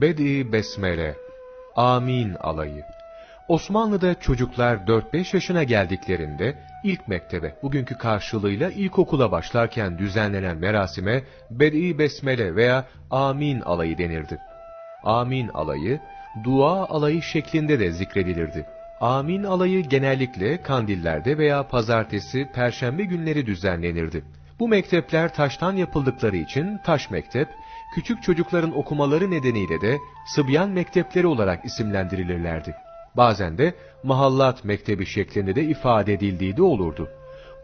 Bedi Besmele Amin alayı Osmanlı'da çocuklar 4-5 yaşına geldiklerinde ilk mektebe, bugünkü karşılığıyla ilkokula başlarken düzenlenen merasime Bedi Besmele veya Amin alayı denirdi. Amin alayı, dua alayı şeklinde de zikredilirdi. Amin alayı genellikle kandillerde veya pazartesi, perşembe günleri düzenlenirdi. Bu mektepler taştan yapıldıkları için taş mektep, küçük çocukların okumaları nedeniyle de Sıbyan mektepleri olarak isimlendirilirlerdi. Bazen de mahallat mektebi şeklinde de ifade edildiği de olurdu.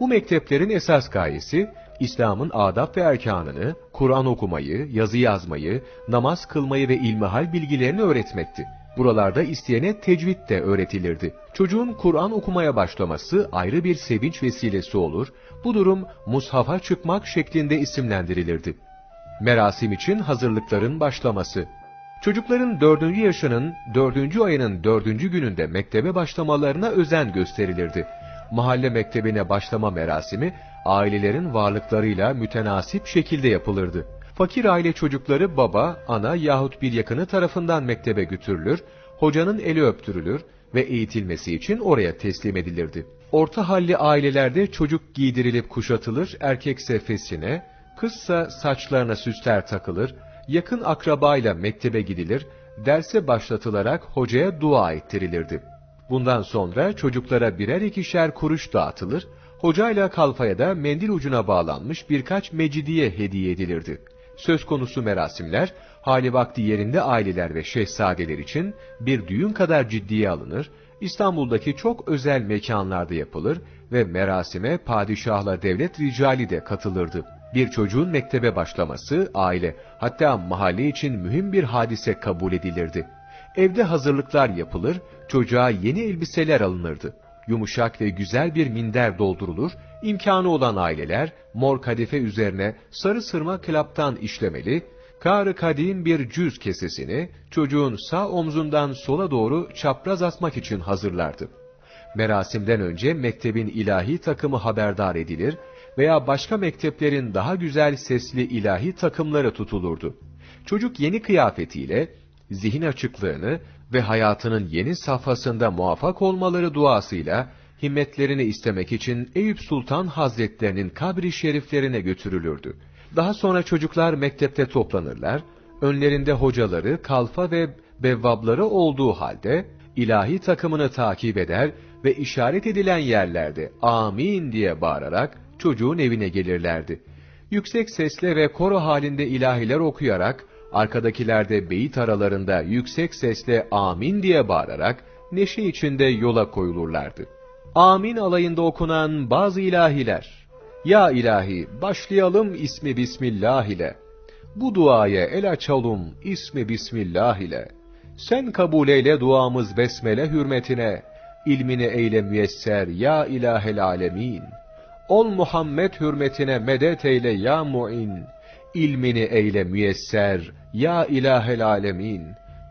Bu mekteplerin esas gayesi, İslam'ın adab ve erkanını, Kur'an okumayı, yazı yazmayı, namaz kılmayı ve ilmihal bilgilerini öğretmekti. Buralarda isteyene tecvid de öğretilirdi. Çocuğun Kur'an okumaya başlaması ayrı bir sevinç vesilesi olur, bu durum mushafa çıkmak şeklinde isimlendirilirdi. Merasim için hazırlıkların başlaması Çocukların dördüncü yaşının dördüncü ayının dördüncü gününde mektebe başlamalarına özen gösterilirdi. Mahalle mektebine başlama merasimi ailelerin varlıklarıyla mütenasip şekilde yapılırdı. Fakir aile çocukları baba, ana yahut bir yakını tarafından mektebe götürülür, hocanın eli öptürülür ve eğitilmesi için oraya teslim edilirdi. Orta halli ailelerde çocuk giydirilip kuşatılır, erkekse fesine, kızsa saçlarına süsler takılır, yakın akrabayla mektebe gidilir, derse başlatılarak hocaya dua ettirilirdi. Bundan sonra çocuklara birer ikişer kuruş dağıtılır, hocayla kalfaya da mendil ucuna bağlanmış birkaç mecidiye hediye edilirdi. Söz konusu merasimler, hali vakti yerinde aileler ve şehzadeler için bir düğün kadar ciddiye alınır, İstanbul'daki çok özel mekanlarda yapılır ve merasime padişahla devlet ricali de katılırdı. Bir çocuğun mektebe başlaması, aile, hatta mahalle için mühim bir hadise kabul edilirdi. Evde hazırlıklar yapılır, çocuğa yeni elbiseler alınırdı. Yumuşak ve güzel bir minder doldurulur, imkanı olan aileler, mor kadife üzerine sarı sırma klaptan işlemeli, kârı kadim bir cüz kesesini çocuğun sağ omzundan sola doğru çapraz asmak için hazırlardı. Merasimden önce mektebin ilahi takımı haberdar edilir veya başka mekteplerin daha güzel sesli ilahi takımları tutulurdu. Çocuk yeni kıyafetiyle zihin açıklığını ve hayatının yeni safhasında muvaffak olmaları duasıyla himmetlerini istemek için Eyüp Sultan Hazretlerinin kabri şeriflerine götürülürdü. Daha sonra çocuklar mektepte toplanırlar, önlerinde hocaları, kalfa ve bevvabları olduğu halde ilahi takımını takip eder ve işaret edilen yerlerde amin diye bağırarak çocuğun evine gelirlerdi. Yüksek sesle ve koro halinde ilahiler okuyarak, arkadakiler de beyit aralarında yüksek sesle amin diye bağırarak, neşe içinde yola koyulurlardı. Amin alayında okunan bazı ilahiler, Ya ilahi başlayalım ismi Bismillah ile, bu duaya el açalım ismi Bismillah ile, sen kabul eyle duamız besmele hürmetine, ilmini eyle müyesser ya ilahel alemin. Ol Muhammed hürmetine medet eyle ya mu'in. İlmini eyle müyesser ya ilahel alemin.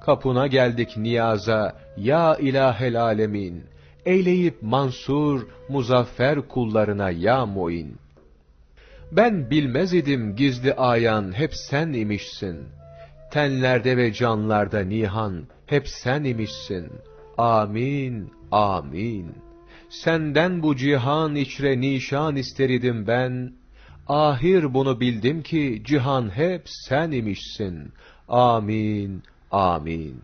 Kapına geldik niyaza ya ilahel alemin. Eyleyip mansur, muzaffer kullarına ya mu'in. Ben bilmez idim gizli ayan hep sen imişsin. Tenlerde ve canlarda nihan hep sen imişsin. Amin, amin. Senden bu cihan içre nişan isteridim ben. Ahir bunu bildim ki cihan hep sen imişsin. Amin, amin.